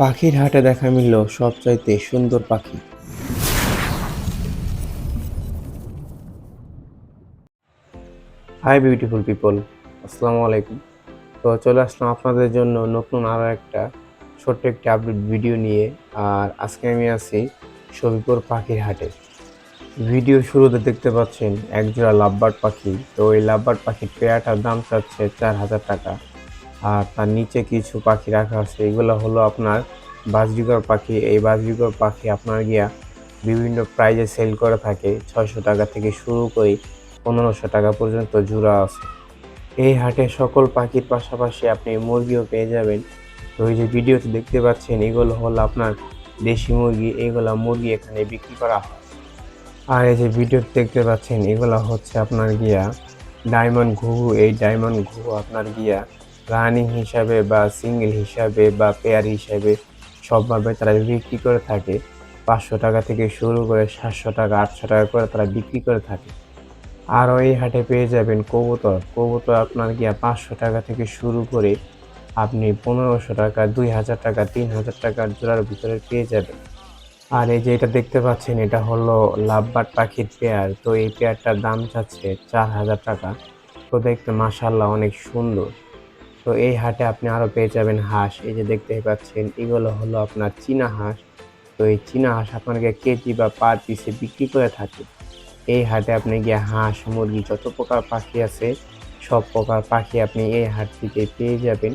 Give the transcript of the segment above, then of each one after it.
পাখির হাটে দেখা মিলল সবচাইতে সুন্দর পাখি। হাই বিউটিফুল পিপল আসসালামু আলাইকুম। তো চলে আসলাম আপনাদের জন্য নতুন আরও একটা ছোট্ট একটি আপডেট ভিডিও নিয়ে, আর আজকে আমি আছি সবিপুর পাখির হাটে। ভিডিওর শুরুতে দেখতে পাচ্ছেন, একজোড়া লাভবার্ড পাখি। তো এই লাভবার্ড পাখির পেয়ারটার দাম চাচ্ছে চার হাজার টাকা। আর তার নিচে কিছু পাখি রাখা আছে। এগুলো হলো আপনার বাজরিগর পাখি। এই বাজরিগর পাখি আপনার গিয়া বিভিন্ন প্রাইজে সেল করে থাকে। ছয়শো টাকা থেকে শুরু করে পনেরোশো টাকা পর্যন্ত জোড়া আছে। এই হাটে সকল পাখির পাশাপাশি আপনি মুরগিও পেয়ে যাবেন। তো এই যে ভিডিওতে দেখতে পাচ্ছেন, এগুলো হলো আপনার দেশি মুরগি। এগুলো মুরগি এখানে বিক্রি করা হয়। আর এই যে ভিডিওতে দেখতে পাচ্ছেন, এগুলো হচ্ছে আপনার গিয়া ডায়মন্ড ঘুঘু। এই ডায়মন্ড ঘুঘু আপনার গিয়া রানিং হিসাবে বা সিঙ্গেল হিসাবে বা পেয়ার হিসাবে সবভাবে তারা বিক্রি করে থাকে। পাঁচশো টাকা থেকে শুরু করে সাতশো টাকা, আটশো টাকা করে তারা বিক্রি করে থাকে। আরও এই হাটে পেয়ে যাবেন কবুতর। কবুতর আপনার গিয়া পাঁচশো টাকা থেকে শুরু করে আপনি পনেরোশো টাকা, দুই হাজার টাকা, তিন হাজার টাকার জোড়ার ভিতরে পেয়ে যাবেন। আর এই যে এটা দেখতে পাচ্ছেন, এটা হলো লাভবার্ড পাখির পেয়ার তো এই পেয়ারটার দাম চাচ্ছে চার হাজার টাকা। তো দেখতে মাসাল্লাহ অনেক সুন্দর। তো এই হাটে আপনি আরও পেয়ে যাবেন হাঁস। এই যে দেখতে পাচ্ছেন, এগুলো হলো আপনার চীনা হাঁস। তো এই চীনা হাঁস আপনাকে কেজি বা পার পিসে বিক্রি করে থাকে। এই হাটে আপনি গিয়ে হাঁস, মুরগি যত প্রকার পাখি আছে, সব প্রকার পাখি আপনি এই হাট থেকে পেয়ে যাবেন।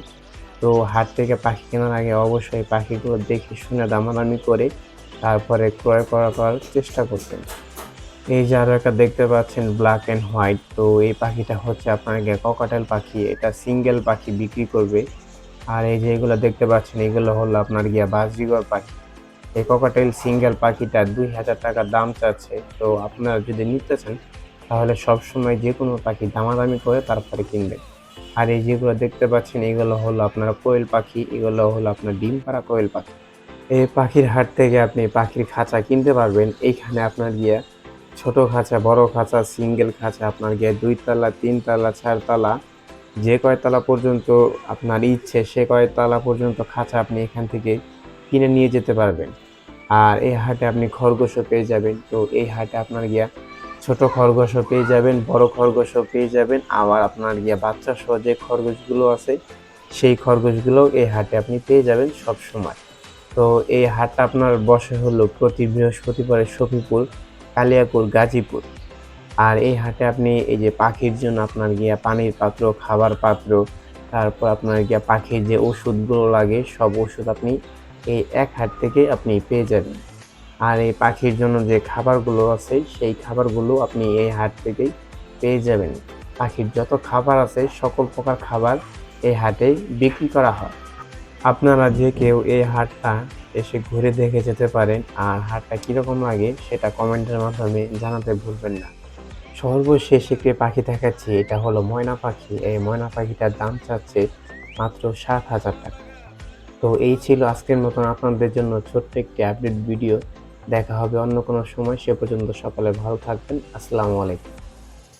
তো হাট থেকে পাখি কেনার আগে অবশ্যই পাখিগুলো দেখে শুনে দামাদামি করে তারপরে ক্রয় করা করার চেষ্টা করতেন এই যে আরও একটা দেখতে পাচ্ছেন ব্ল্যাক অ্যান্ড হোয়াইট তো এই পাখিটা হচ্ছে আপনার ককাটেল পাখি, এটা সিঙ্গেল পাখি বিক্রি করবে। আর এই যে এগুলো দেখতে পাচ্ছেন, এগুলো হলো আপনার গিয়া বাজরিগর পাখি। এই ককাটেল সিঙ্গেল পাখিটা দুই হাজার টাকা দাম চাচ্ছে। তো আপনারা যদি নিতে চান, তাহলে সবসময় যে কোনো পাখি দামাদামি করে তারপরে কিনবেন আর এই যেগুলো দেখতে পাচ্ছেন, এগুলো হলো আপনার কোয়েল পাখি, এগুলো হলো আপনার ডিম পাড়া কোয়েল পাখি। এই পাখির হাট থেকে আপনি পাখির খাঁচা কিনতে পারবেন। এইখানে আপনার গিয়া ছোট খাঁচা, বড় খাঁচা সিঙ্গেল খাঁচা, আপনার গিয়ে তলা চার তলা যে কয়তলা পর্যন্ত আপনার ইচ্ছে, সে কয়তলা পর্যন্ত খাঁচা আপনি এখান থেকে কিনে নিয়ে যেতে পারবেন। আর এই হাটে আপনি খরগোশও পেয়ে যাবেন। তো এই হাটে আপনার গিয়া ছোট খরগোশও পেয়ে যাবেন, বড় খরগোশও পেয়ে যাবেন। আবার আপনার গিয়া বাচ্চা সহ যে খরগোশগুলো আছে, সেই খরগোশগুলো এই হাটে আপনি পেয়ে যাবেন সব সময় তো এই হাটটা আপনার বসে হলো প্রতি বৃহস্পতিবারে শফিপুর কালিয়াপুর গাজীপুর। আর এই হাটে আপনি এই যে পাখির জন্য আপনার গিয়া পানির পাত্র, খাবার পাত্র, তারপর আপনার গিয়া পাখির যে ওষুধগুলো লাগে, সব ওষুধ আপনি এই এক হাট থেকে আপনি পেয়ে যাবেন। আর এই পাখির জন্য যে খাবারগুলো আছে, সেই খাবারগুলো আপনি এই হাট থেকেই পেয়ে যাবেন। পাখির যত খাবার আছে, সকল প্রকার খাবার এই হাটে বিক্রি করা হয়। আপনারা যে কেউ এই হাটটা এসে ঘুরে দেখে যেতে পারেন আর হাটটা কীরকম লাগে সেটা কমেন্টের মাধ্যমে জানাতে ভুলবেন না। সর্বশেষ একটি পাখি দেখাচ্ছি, এটা হলো ময়না পাখি। এই ময়না পাখিটার দাম চাচ্ছে মাত্র সাত হাজার টাকা। তো এই ছিল আজকের মতন আপনাদের জন্য ছোট্ট একটি আপডেট ভিডিও দেখা হবে অন্য কোনো সময়, সে পর্যন্ত সকালে ভালো থাকবেন। আসসালামু আলাইকুম।